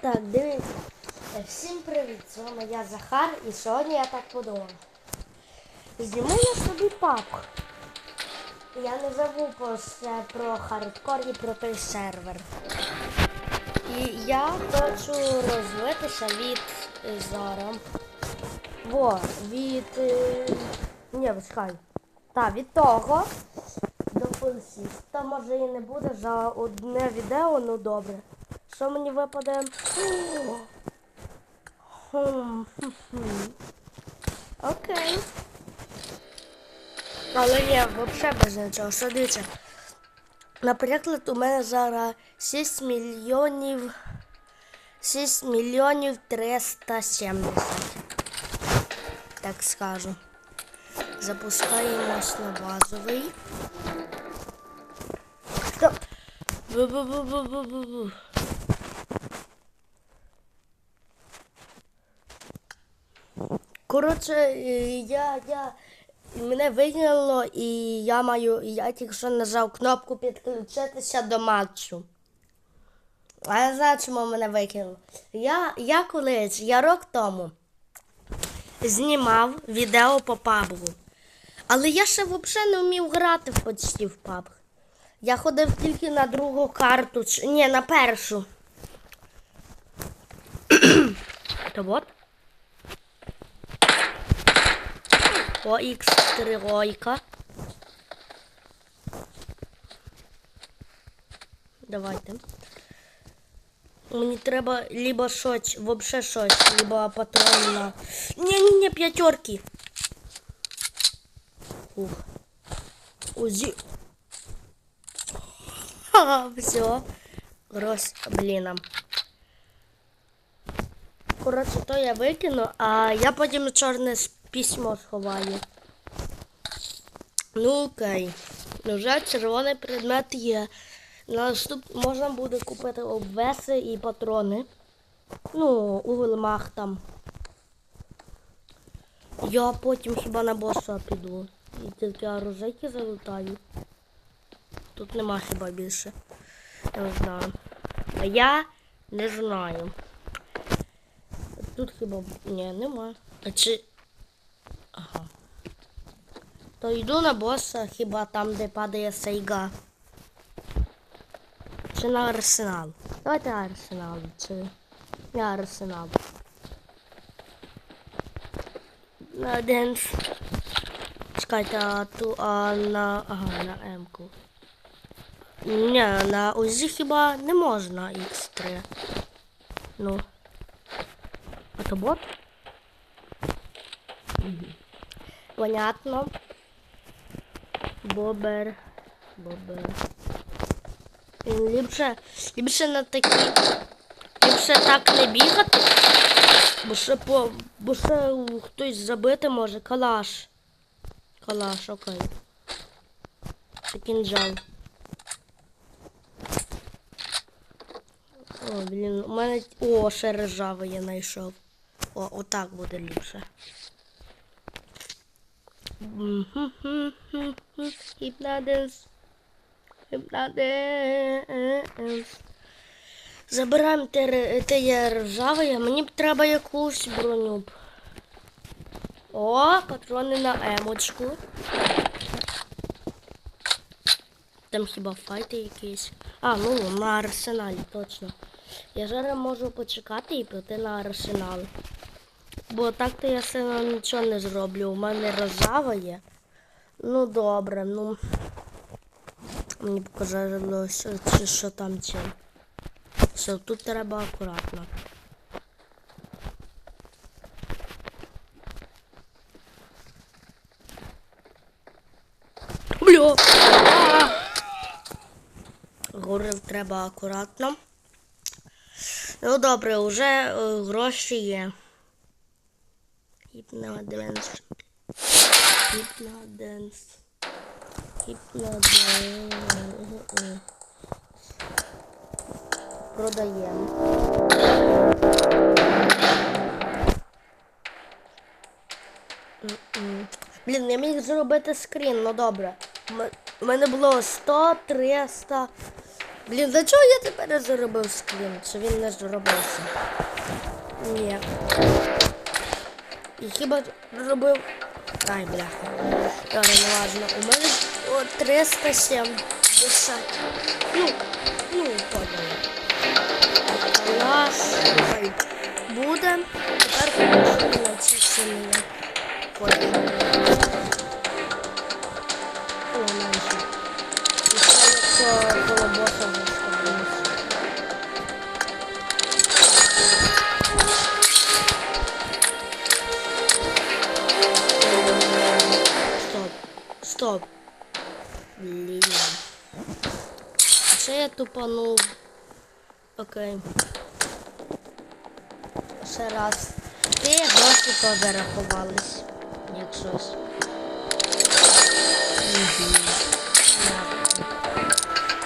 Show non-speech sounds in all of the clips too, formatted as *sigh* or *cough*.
Так, дивіться. Е, Всім привіт! З вами я Захар і сьогодні я так подумав. Зніму я собі папку. Я не забув про, про хардкор і про той сервер. І я хочу розвитися від е, зараз. Во, від. Е... Ні, чекай. Так, від того до функсіста. Може і не буде за одне відео, ну добре. Що мені випаде? Окей. Але ні, взагалі без нічого. Що дивіться. Наприклад, у мене зараз 6 мільйонів 6 мільйонів 370. Так скажу. Запускаємось на базовий. Стоп! Бу-бу-бу-бу-бу-бу-бу. Коротше, е, я, я, мене вигнало і я маю, я тільки що нажав кнопку підключитися до матчу. А я знаю, чому мене викинуло. Я я колись, я рок тому знімав відео по пабгу. Але я ще взагалі не вмів грати почти в пабг. Я ходив тільки на другу карту, чи ні, на першу. *coughs* То от. Х3. Давайте. Мне треба либо щось, вообще щось, либо патрон на... Не-не-не, п'ятерки. Ух. Узи. Ха, все. Гроз блином. Коротше, то я выкину, а я потім чорне письмо сховаю. Ну окей. Ну, Вже червоний предмет є. Наступ можна буде купити обвеси і патрони. Ну, у вилмах там. Я потім хіба на боса піду. І тільки оружейки залутаю. Тут нема хіба більше. Я не знаю. А я не знаю. Тут хіба. Ні, нема. А чи. Ага. То йду на боса, хіба там, де падає сейга. Чи на арсенал? Давайте арсенал. Чи не арсенал. На денс. Чекайте, а ту а на. Ага, на М-ку. Ні, на УЗІ хіба не можна X3. Ну. А то бот? Мгм. Понятно. Бобер. Бобер. Блін, Ліпше, ліпше на такі. Ліпше так не бігати. Бо ще по. Бо ще хтось забити може. Калаш. Калаш, окей. Це кінжал. О, блін, у мене. О, ще ржавий я знайшов. О, отак буде ліпше. Гіпнаденс. Гіпнаденс. Забираємо те, те є ржаве, а мені б треба якусь броню. О, патрони на емочку. Там хіба файти якісь. А, ну на арсеналі, точно. Я зараз можу почекати і піти на арсенал. Бо так-то я сильно нічого не зроблю. У мене рожава є. Ну добре, ну. Мені показалося, чи що там чим. Все, тут треба акуратно. Бля! Говорив, треба акуратно. Ну добре, вже е, гроші є. Гіпноденс. Гіпноденс. Гіпноденс. Продаємо. Блін, я міг зробити скрін, ну добре. У мене було 100, 300, Блін, за чого я тепер не заробив скрін? Чи він не зробився? Ні. І хіба робив. Ай, бляха. Добре, не важно. У мене о, 370. Ну, ну, подали. У нас буде. Тепер ці сильні. Поняли. Тупанув. Окей. Ще раз. Ти гроші теж рахувались. Як щось.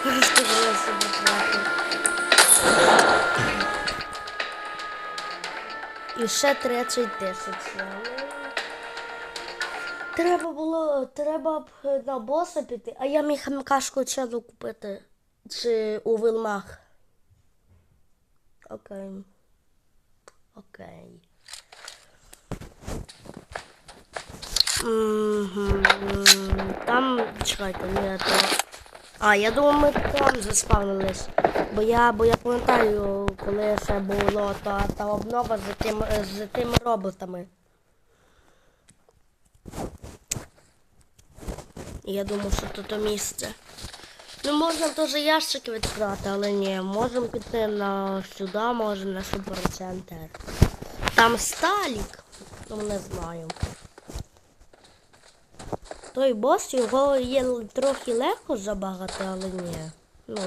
Угу. Себе плати. І ще 30 тисяч. Треба було, треба б на боса піти, а я міг МКшку челу купити. Чи у Вилмах. Окей. Окей. Там, чекайте, ні, то... А, я думаю, ми там заспавнились. Бо я, бо я пам'ятаю, коли ще було та, та обнова з тим, з тими роботами. Я думав, що тут місце. Ну, можна теж ящики відкривати, але ні, можемо піти на сюди, може на суперцентр. Там Сталік, ну не знаю. Той бос, його є трохи легко забагати, але ні. Ну,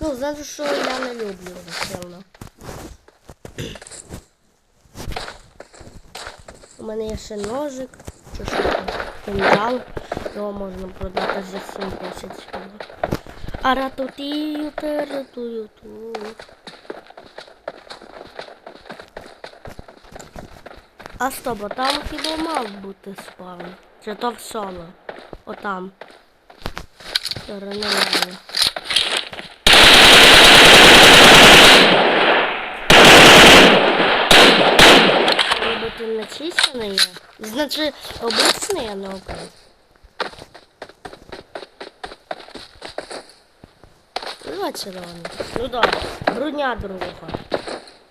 ну знаєш, що я не люблю сильно. У мене є ще ножик, чи що там, кинжал. Його можна продати за 7 тисяч. А ратутію ти ратую тут. А стоп, там хіба мав бути спавн? Чи то в соло? Отам. Нормально. Робити начислене є. Значить, обичне я не Ну, червоний. Ну да, броня друга.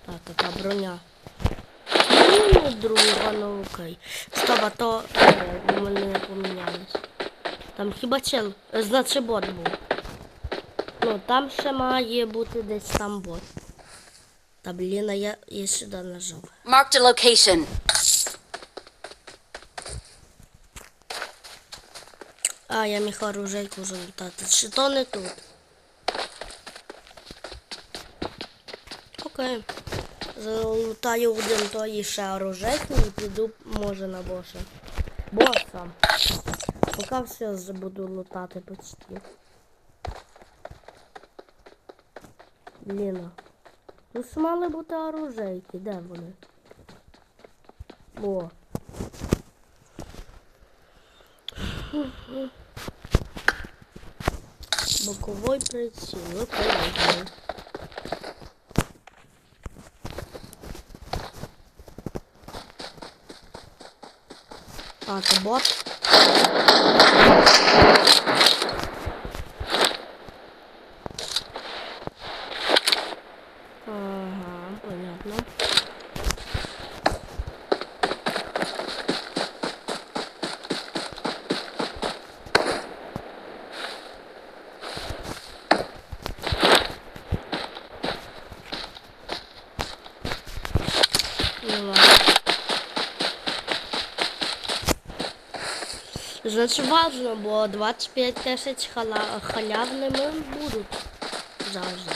Так, така броня. Ну, друга, ну окей. Стоп, а то е, у мене не помінялось. Там хіба чел, е, значить бот був. Ну, там ще має бути десь там бот. Та блін, а я, я сюди нажав. Marked a location. А, я міг оружейку залутати. Чи то не тут? Окей. Залутаю один той ще оружейку і піду, може, на боса. Боса. Поки все буду лутати почти. Блін. Ну мали бути оружейки, де вони? О. Боковой приціл. Окей, окей. А, це бот. Ага, понятно. Ну ладно. Значить важно, бо 25 тисяч хала- халявними будуть завжди.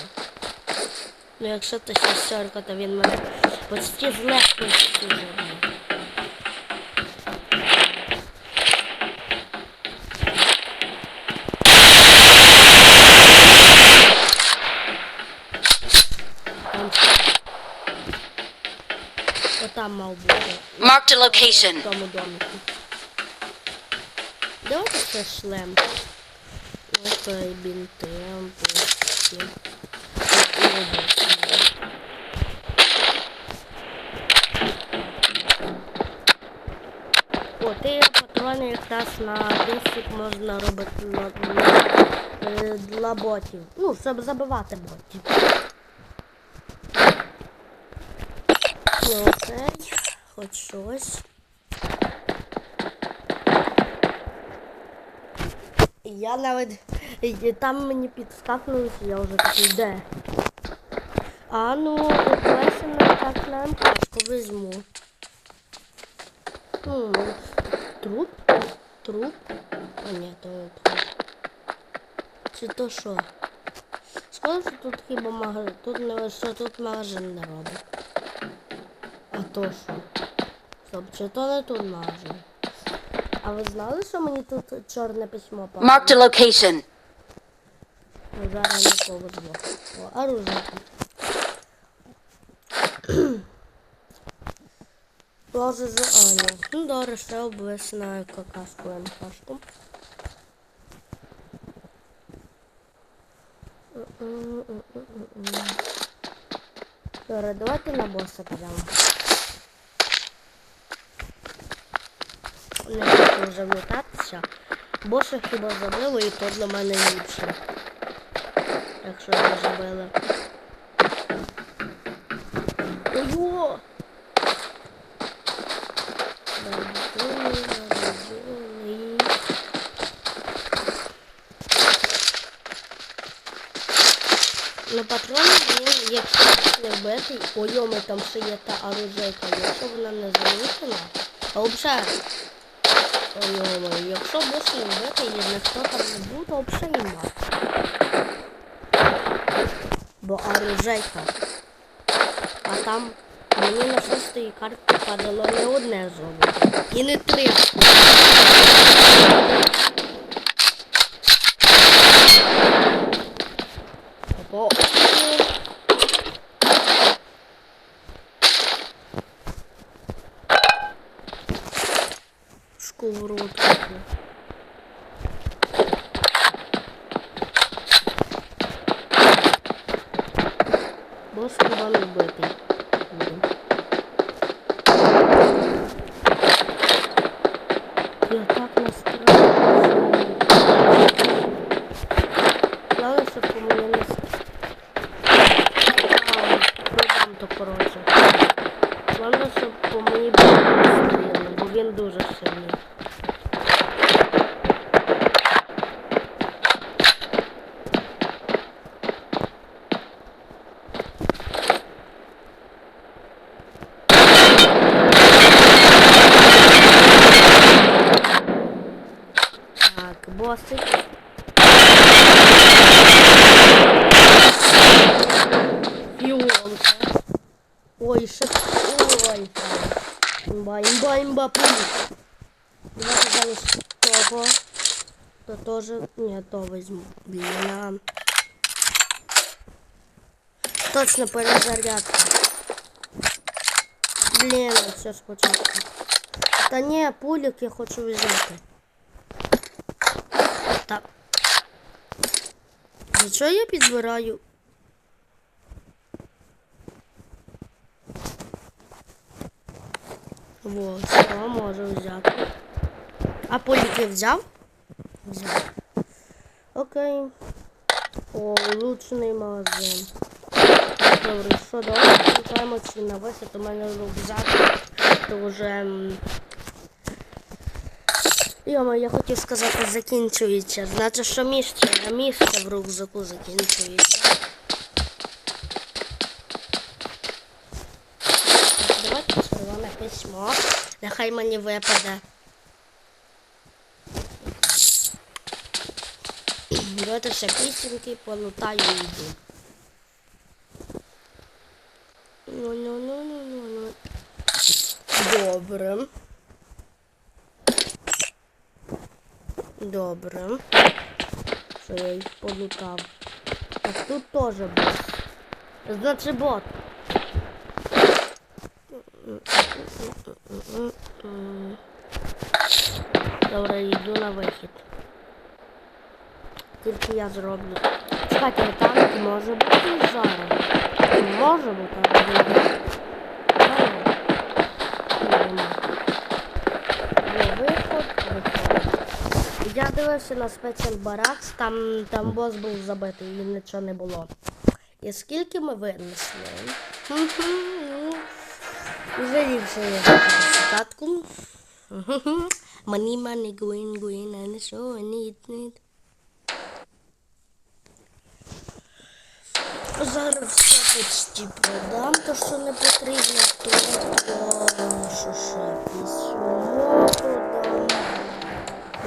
Ну якщо ти шестерка, то він мене почти з легкостю забив. Отам мав бути. Marked a location. В тому. Це шлем? Окей, бінти, ампу. області. Області. О, ти патрони якраз на 10 можна робити на, на, е, для ботів. Ну, щоб забивати ботів. Ну, окей, хоч щось. Я навіть там мені підскакнулося, я вже такий де. А ну, так на МКшку візьму. Хм, труп? Труп? А ні, то не труп. Чи то що? Скажу, що тут хіба магазин. Тут не що тут магазин не робить. А то що? Стоп, чи то не тут магазин? А ви знали, що мені тут чорне письмо попало? Marked a location. Ну, Зараз не повезло. О, оружие. Ложе *clears throat* за Аню. Ну, добре, ще обвесна какашку МКшку. Добре, давайте на боса підемо. Не хочу вже вмітатися. Хіба забили і то для мене ліпше. Якщо не забили. Ого! Ну, патрони якщо не вбити, ой, ми там ще є та оружейка, якщо вона не замітена, а взагалі, ой, якщо більше не вбити і ніхто там не буде, то взагалі нема. Бо оружейка. А там мені на шостій карті падало не одне золото. І не три. Опа. Сковородку. Бос хіба не вбитий. буде. Я так настраюся. Главное, щоб по мені не с- А, Продам то коротше. Главное, щоб по мені було не стріли, бо він дуже сильний. Так, босик. Фіонка. Ой, ще... Ой, Імба, імба, імба, пулік. Давайте замість того. То тоже... Ні, то візьму. Блін. Точно перезарядка. Блін, все спочатку. Та ні, пулік я хочу взяти. Так. Для чого я підбираю? Вот, все, можу взяти. А поліки взяв? Взяв. Окей. О, улучшений магазин. Добре, що давайте шукаємо ці на вихід. У мене рюкзак. То вже. Йома, я хотів сказати, закінчується. Значить, що місце, місце в рюкзаку закінчується. Так, Давайте письмо. Нехай мені випаде. Давайте ще пісеньки, полутаю і йду. Ну, ну, ну, ну, ну, ну. Добре. Добре. Що я їх полутав. Так тут теж бот. Значить бот. Добре, йду на вихід. Тільки я зроблю. Чекайте, там може бути зараз. Може бути, але. Я дивився на Special Barracks, там, там бос був забитий, і нічого не було. І скільки ми винесли? Вже ліпше є цитатку. Money, money, going, going, and so I need, need. Зараз все почти продам, то що не потрібно, то що ще письмо продам.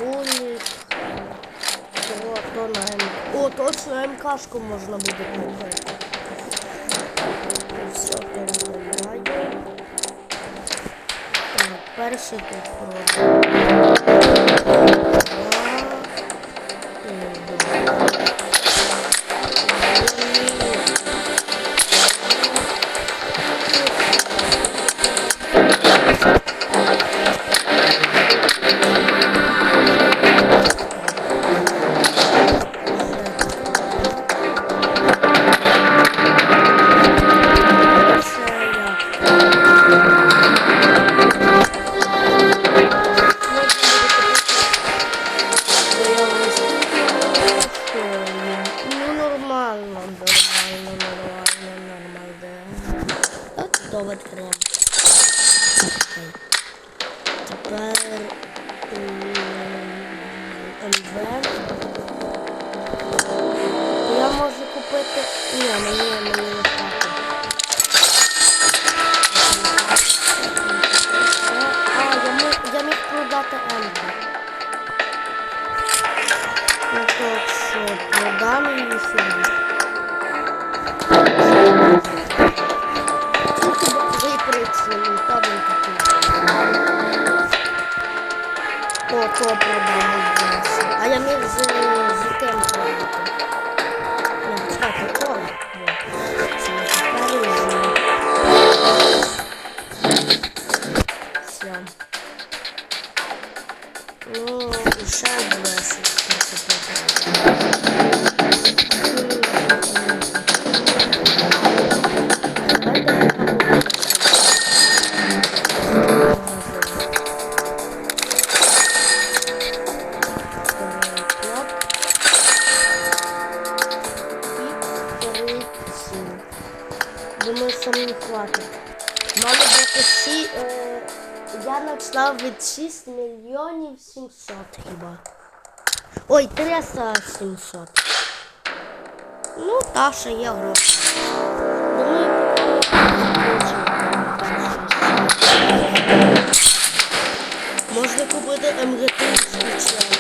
Улік. То, то на М. О, точно МКшку можна буде купити. Так, перший так що, все. її сюди. Тільки боковий прицілий, та він такий. О, то продали. А я міг з, з тим продати. Мільйонів 700 хіба. Ой, 300 700. Ну, та ще є гроші. Думаю, Можна купити МГТ звичайно.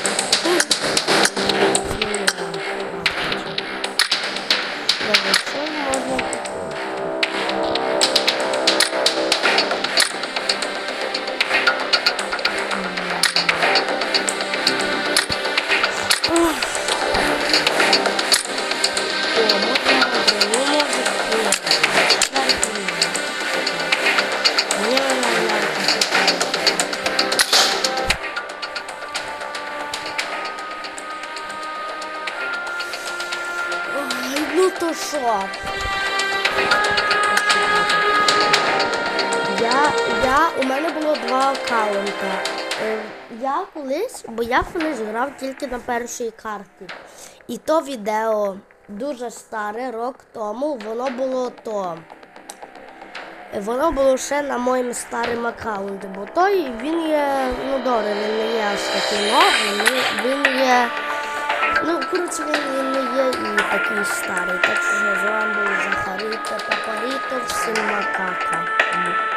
Ой, ну? Я, я, у мене було два аккаунта. Е, Я колись, бо я колись грав тільки на першій карті. І то відео дуже старе, рок тому, воно було то. Воно було ще на моєму старому аккаунті, бо той він є, ну добре, він не є аж такий новий, він- є. Ну, коротше, він, він є і такий старий. Так що з вами Захаріто Папаріто, всім макака.